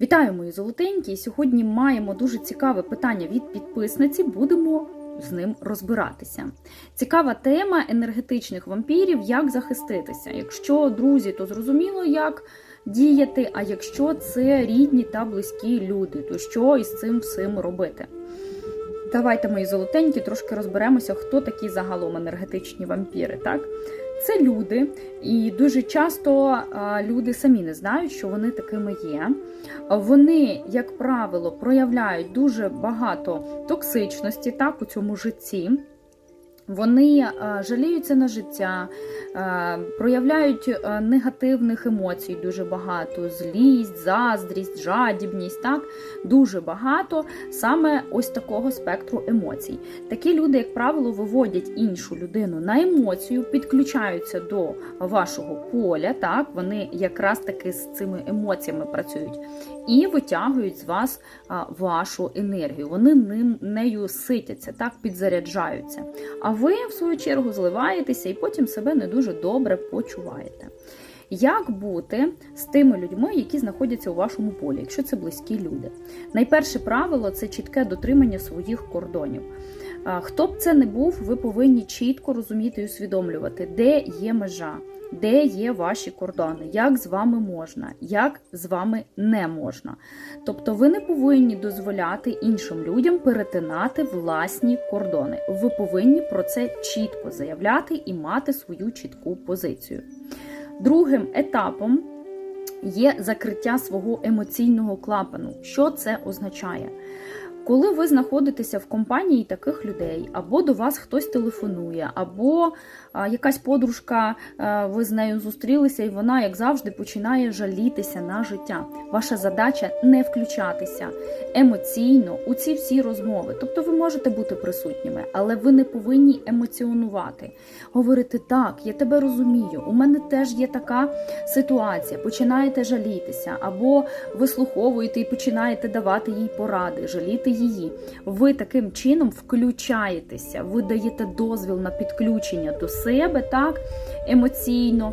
Вітаю, мої золотенькі! Сьогодні маємо дуже цікаве питання від підписниці. Будемо з ним розбиратися. Цікава тема енергетичних вампірів, як захиститися. Якщо друзі, то зрозуміло, як діяти. А якщо це рідні та близькі люди, то що із цим всім робити? Давайте, мої золотенькі, трошки розберемося, хто такі загалом енергетичні вампіри. Так? Це люди, і дуже часто люди самі не знають, що вони такими є. Вони, як правило, проявляють дуже багато токсичності так, у цьому житті. Вони жаліються на життя, проявляють негативних емоцій дуже багато: злість, заздрість, жадібність, так дуже багато саме ось такого спектру емоцій. Такі люди, як правило, виводять іншу людину на емоцію, підключаються до вашого поля. Так, вони якраз таки з цими емоціями працюють і витягують з вас вашу енергію. Вони ним нею ситяться, так підзаряджаються. А ви, в свою чергу, зливаєтеся і потім себе не дуже добре почуваєте. Як бути з тими людьми, які знаходяться у вашому полі, якщо це близькі люди? Найперше правило це чітке дотримання своїх кордонів. Хто б це не був, ви повинні чітко розуміти і усвідомлювати, де є межа, де є ваші кордони, як з вами можна, як з вами не можна. Тобто ви не повинні дозволяти іншим людям перетинати власні кордони. Ви повинні про це чітко заявляти і мати свою чітку позицію. Другим етапом є закриття свого емоційного клапану. Що це означає? Коли ви знаходитеся в компанії таких людей, або до вас хтось телефонує, або якась подружка, а, ви з нею зустрілися, і вона, як завжди, починає жалітися на життя. Ваша задача не включатися емоційно у ці всі розмови. Тобто ви можете бути присутніми, але ви не повинні емоціонувати. Говорити так, я тебе розумію, у мене теж є така ситуація. Починаєте жалітися, або вислуховуєте і починаєте давати їй поради, жаліти її. Ви таким чином включаєтеся, ви даєте дозвіл на підключення до себе, так, емоційно,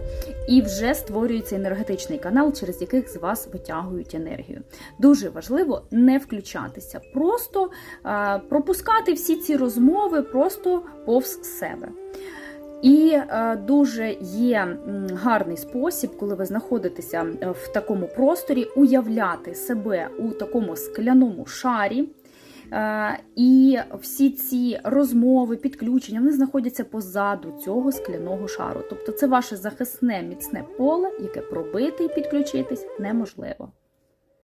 і вже створюється енергетичний канал, через яких з вас витягують енергію. Дуже важливо не включатися, просто е, пропускати всі ці розмови просто повз себе. І е, дуже є гарний спосіб, коли ви знаходитеся е, в такому просторі, уявляти себе у такому скляному шарі. Е, І всі ці розмови, підключення вони знаходяться позаду цього скляного шару. Тобто це ваше захисне міцне поле, яке пробити і підключитись неможливо.